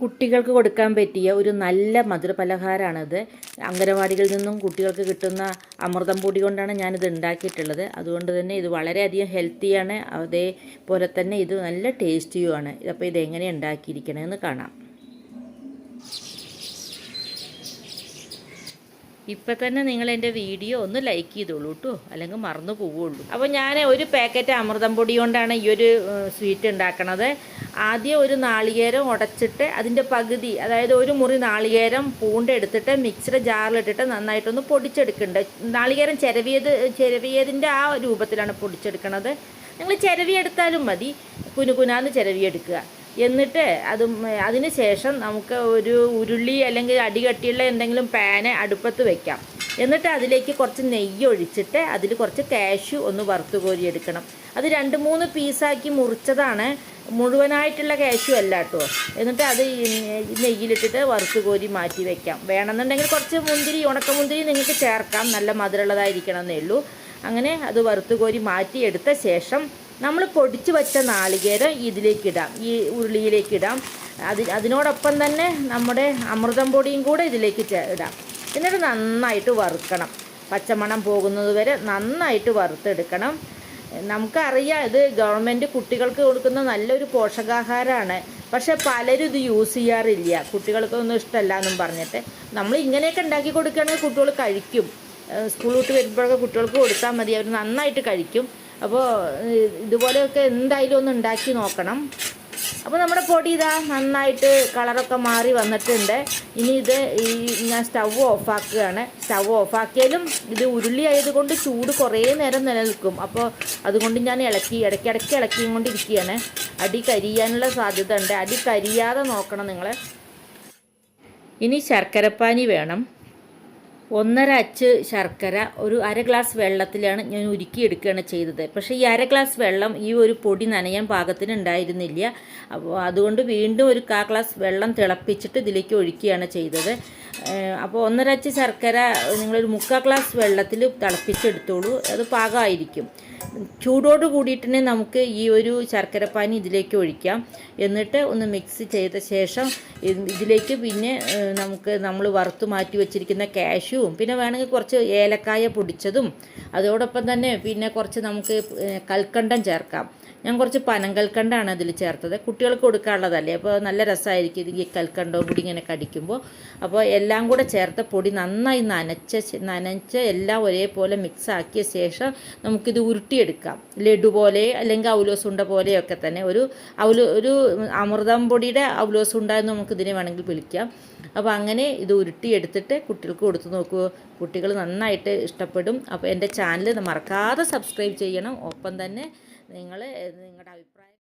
കുട്ടികൾക്ക് കൊടുക്കാൻ പറ്റിയ ഒരു നല്ല മധുരപലഹാരമാണിത് അംഗനവാടികളിൽ നിന്നും കുട്ടികൾക്ക് കിട്ടുന്ന അമൃതം പൊടി കൊണ്ടാണ് ഞാനിത് ഉണ്ടാക്കിയിട്ടുള്ളത്. അതുകൊണ്ട് തന്നെ ഇത് വളരെയധികം ഹെൽത്തിയാണ്. അതേപോലെ തന്നെ ഇത് നല്ല ടേസ്റ്റിയുമാണ്. അപ്പോൾ ഇത് എങ്ങനെ ഉണ്ടാക്കിയിരിക്കണമെന്ന് കാണാം. ഇപ്പം തന്നെ നിങ്ങൾ എന്റെ വീഡിയോ ഒന്ന് ലൈക്ക് ചെയ്തോളൂ കേട്ടോ അല്ലെങ്കിൽ മറന്നു പോവുള്ളൂ. അപ്പോൾ ഞാൻ ഒരു പാക്കറ്റ് അമൃതം പൊടി കൊണ്ടാണ് ഈ ഒരു സ്വീറ്റ് ഉണ്ടാക്കണത്. ആദ്യം ഒരു നാളികേരം ഉടച്ചിട്ട് അതിന്റെ പകുതി അതായത് ഒരു മുറി നാളികേരം പൂണ്ട് എടുത്തിട്ട് മിക്സിയുടെ ജാറിലിട്ടിട്ട് നന്നായിട്ടൊന്ന് പൊടിച്ചെടുക്കുന്നുണ്ട് നാളികേരം ചിരവിയത് ചിരവിയതിന്റെ ആ രൂപത്തിലാണ് പൊടിച്ചെടുക്കണത്. നിങ്ങൾ ചിരവിയെടുത്താലും മതി. കുനുകുനാന്ന് ചിരവിയെടുക്കുക. എന്നിട്ട് അത് അതിന് ശേഷം നമുക്ക് ഒരു ഉരുളി അല്ലെങ്കിൽ അടികട്ടിയുള്ള എന്തെങ്കിലും പാന് അടുപ്പത്ത് വെക്കാം. എന്നിട്ട് അതിലേക്ക് കുറച്ച് നെയ്യ് ഒഴിച്ചിട്ട് അതിൽ കുറച്ച് കാഷ്യു ഒന്ന് വറുത്ത് കോരിയെടുക്കണം അത് രണ്ട് മൂന്ന് പീസാക്കി മുറിച്ചതാണ്. മുഴുവനായിട്ടുള്ള കാഷ്യു അല്ല കേട്ടോ എന്നിട്ട് അത് നെയ്യിലിട്ടിട്ട് വറുത്ത് കോരി മാറ്റി വെക്കാം. വേണമെന്നുണ്ടെങ്കിൽ കുറച്ച് മുന്തിരി ഉണക്കമുന്തിരി നിങ്ങൾക്ക് ചേർക്കാം. നല്ല മധുരമുള്ളതായിരിക്കണം എന്നേ ഉള്ളൂ. അങ്ങനെ അത് വറുത്ത് കോരി മാറ്റിയെടുത്ത ശേഷം നമ്മൾ പൊടിച്ച് വച്ച നാളികേരം ഇതിലേക്ക് ഇടാം ഈ ഉരുളിയിലേക്ക് ഇടാം അത് അതിനോടൊപ്പം തന്നെ നമ്മുടെ അമൃതം പൊടിയും കൂടെ ഇതിലേക്ക് ഇടാം. എന്നിട്ട് നന്നായിട്ട് വറുക്കണം. പച്ചമണം പോകുന്നത് വരെ നന്നായിട്ട് വറുത്തെടുക്കണം. നമുക്കറിയാം ഇത് ഗവൺമെന്റ് കുട്ടികൾക്ക് കൊടുക്കുന്ന നല്ലൊരു പോഷകാഹാരമാണ്. പക്ഷേ പലരും ഇത് യൂസ് ചെയ്യാറില്ല. കുട്ടികൾക്കൊന്നും ഇഷ്ടമല്ല എന്നും പറഞ്ഞിട്ട്. നമ്മൾ ഇങ്ങനെയൊക്കെ ഉണ്ടാക്കി കൊടുക്കുകയാണെങ്കിൽ കുട്ടികൾ കഴിക്കും. സ്കൂൾ വിട്ട് വരുമ്പോഴൊക്കെ കുട്ടികൾക്ക് കൊടുത്താൽ മതി. അവർ നന്നായിട്ട് കഴിക്കും. അപ്പോൾ ഇതുപോലെയൊക്കെ എന്തായാലും ഒന്ന് ഉണ്ടാക്കി നോക്കണം. അപ്പോൾ നമ്മുടെ പൊടി ഇതാ നന്നായിട്ട് കളറൊക്കെ മാറി വന്നിട്ടുണ്ട്. ഇനി ഇത് ഈ ഞാൻ സ്റ്റവ് ഓഫാക്കുകയാണ്. സ്റ്റവ് ഓഫാക്കിയാലും ഇത് ഉരുളി ആയതുകൊണ്ട് ചൂട് കുറേ നേരം നിലനിൽക്കും. അപ്പോൾ അതുകൊണ്ട് ഞാൻ ഇളക്കി ഇടയ്ക്കിടയ്ക്ക് ഇളക്കിയും കൊണ്ടിരിക്കുകയാണ് അടി കരിയാനുള്ള സാധ്യത ഉണ്ട് അടി കരിയാതെ നോക്കണം നിങ്ങൾ ഇനി ശർക്കരപ്പാനി വേണം. ഒന്നര അച്ച് ശർക്കര ഒരു അര ഗ്ലാസ് വെള്ളത്തിലാണ് ഞാൻ ഉരുക്കിയെടുക്കുകയാണ് ചെയ്തത്. പക്ഷേ ഈ അര ഗ്ലാസ് വെള്ളം ഈ ഒരു പൊടി നനയാൻ പാകത്തിന് ഉണ്ടായിരുന്നില്ല. അപ്പോൾ അതുകൊണ്ട് വീണ്ടും ഒരു കാ ഗ്ലാസ് വെള്ളം തിളപ്പിച്ചിട്ട് ഇതിലേക്ക് ഒഴിക്കുകയാണ് ചെയ്തത്. അപ്പോൾ ഒന്നര അച്ച് ശർക്കര നിങ്ങളൊരു മുക്കാൽ ഗ്ലാസ് വെള്ളത്തിൽ തിളപ്പിച്ചെടുത്തോളൂ. അത് പാകമായിരിക്കും. ചൂടോട് കൂടിയിട്ട് തന്നെ നമുക്ക് ഈ ഒരു ശർക്കരപ്പാനി ഇതിലേക്ക് ഒഴിക്കാം. എന്നിട്ട് ഒന്ന് മിക്സ് ചെയ്ത ശേഷം ഇതിലേക്ക് പിന്നെ നമുക്ക് നമ്മൾ വറുത്ത് മാറ്റി വെച്ചിരിക്കുന്ന കാഷ്യൂവും പിന്നെ വേണമെങ്കിൽ കുറച്ച് ഏലക്കായ പൊടിച്ചതും അതോടൊപ്പം തന്നെ പിന്നെ കുറച്ച് നമുക്ക് കൽക്കണ്ടം ചേർക്കാം. ഞാൻ കുറച്ച് പനം കൽക്കണ്ടാണ് അതിൽ ചേർത്തത്. കുട്ടികൾക്ക് കൊടുക്കാനുള്ളതല്ലേ? അപ്പോൾ നല്ല രസമായിരിക്കും ഈ കൽക്കണ്ടോ കൂടി ഇങ്ങനെ കടിക്കുമ്പോൾ. അപ്പോൾ എല്ലാം കൂടെ ചേർത്ത പൊടി നന്നായി നനച്ച നനച്ച് എല്ലാം ഒരേപോലെ മിക്സ് ആക്കിയ ശേഷം നമുക്കിത് ഉരുട്ടിയെടുക്കാം. ലഡു പോലെ അല്ലെങ്കിൽ ഔലോസുണ്ട പോലെയൊക്കെ തന്നെ. ഒരു ഔലോ ഒരു അമൃതം പൊടിയുടെ ഔലോസുണ്ട എന്ന് നമുക്ക് ഇതിനെ വേണമെങ്കിൽ വിളിക്കാം. അപ്പോൾ അങ്ങനെ ഇത് ഉരുട്ടിയെടുത്തിട്ട് കുട്ടികൾക്ക് കൊടുത്തു നോക്കൂ. കുട്ടികൾ നന്നായിട്ട് ഇഷ്ടപ്പെടും. അപ്പോൾ എന്റെ ചാനൽ മറക്കാതെ സബ്സ്ക്രൈബ് ചെയ്യണം. ഒപ്പം തന്നെ നിങ്ങൾ നിങ്ങളുടെ അഭിപ്രായം